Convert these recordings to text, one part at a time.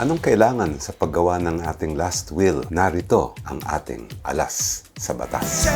Anong kailangan sa paggawa ng ating last will? Narito ang ating alas sa batas.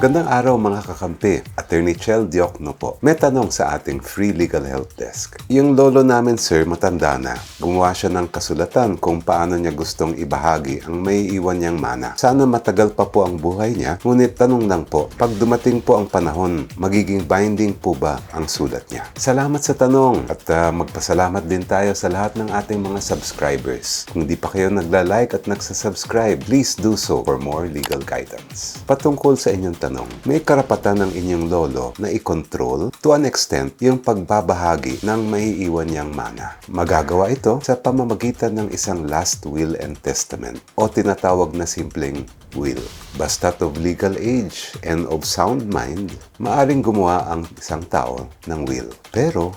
Magandang araw mga kakampi. Attorney Chel Diokno po. May tanong sa ating free legal help desk. Yung lolo namin sir, matanda na. Gumawa siya ng kasulatan kung paano niya gustong ibahagi ang may iwan niyang mana. Sana matagal pa po ang buhay niya, ngunit tanong lang po, pag dumating po ang panahon, magiging binding po ba ang sulat niya? Salamat sa tanong at ah, magpasalamat din tayo sa lahat ng ating mga subscribers. Kung di pa kayo nagla-like at nagsasubscribe, please do so for more legal guidance. Patungkol sa inyong tanong, may karapatan ng inyong lolo na i-control to an extent yung pagbabahagi ng maiiwan niyang mana. Magagawa ito sa pamamagitan ng isang last will and testament o tinatawag na simpleng will. Basta't of legal age and of sound mind, maaring gumawa ang isang tao ng will. Pero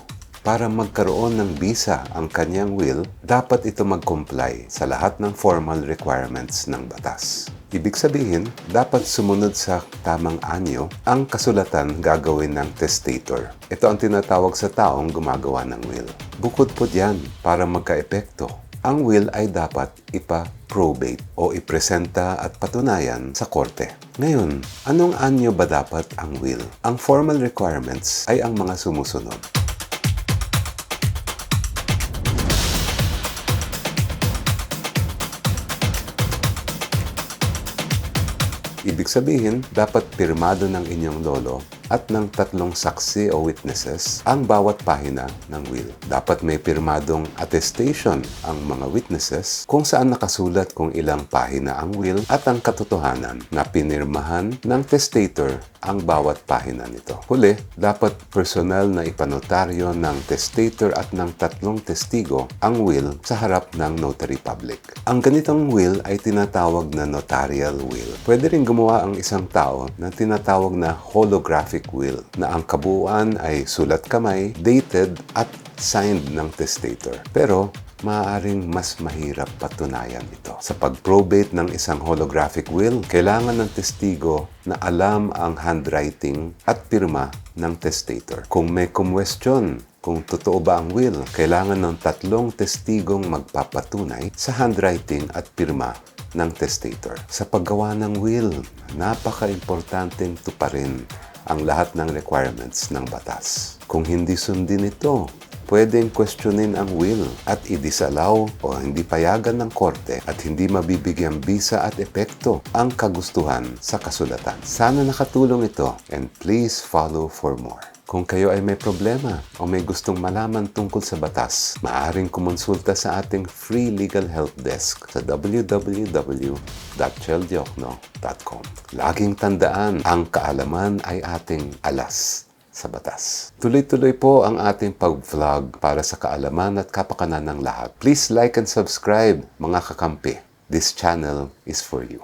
para magkaroon ng visa ang kanyang will, dapat ito mag-comply sa lahat ng formal requirements ng batas. Ibig sabihin, dapat sumunod sa tamang anyo ang kasulatan gagawin ng testator. Ito ang tinatawag sa taong gumagawa ng will. Bukod po diyan, para magka-epekto, ang will ay dapat ipa-probate o ipresenta at patunayan sa korte. Ngayon, anong anyo ba dapat ang will? Ang formal requirements ay ang mga sumusunod. Ibig sabihin, dapat pirmado ng inyong lolo at ng tatlong saksi o witnesses ang bawat pahina ng will. Dapat may pirmadong attestation ang mga witnesses kung saan nakasulat kung ilang pahina ang will at ang katotohanan na pinirmahan ng testator ang bawat pahina nito. Huli, dapat personal na ipanotaryo ng testator at ng tatlong testigo ang will sa harap ng notary public. Ang ganitong will ay tinatawag na notarial will. Pwede rin gumawa ang isang tao na tinatawag na holographic will na ang kabuuan ay sulat kamay, dated at signed ng testator. Pero maaaring mas mahirap patunayan ito. Sa pag-probate ng isang holographic will, kailangan ng testigo na alam ang handwriting at pirma ng testator. Kung may kumwestiyon kung totoo ba ang will, kailangan ng tatlong testigong magpapatunay sa handwriting at pirma ng testator. Sa paggawa ng will, napaka-importanteng tuparin ang lahat ng requirements ng batas. Kung hindi sundin ito, pwedeng questionin ang will at i-disallow o hindi payagan ng korte at hindi mabibigyan bisa at epekto ang kagustuhan sa kasulatan. Sana nakatulong ito and please follow for more. Kung kayo ay may problema o may gustong malaman tungkol sa batas, maaaring kumonsulta sa ating free legal help desk sa www.cheldiokno.com. Laging tandaan, ang kaalaman ay ating alas sa batas. Tuloy-tuloy po ang ating pag-vlog para sa kaalaman at kapakanan ng lahat. Please like and subscribe, mga kakampi. This channel is for you.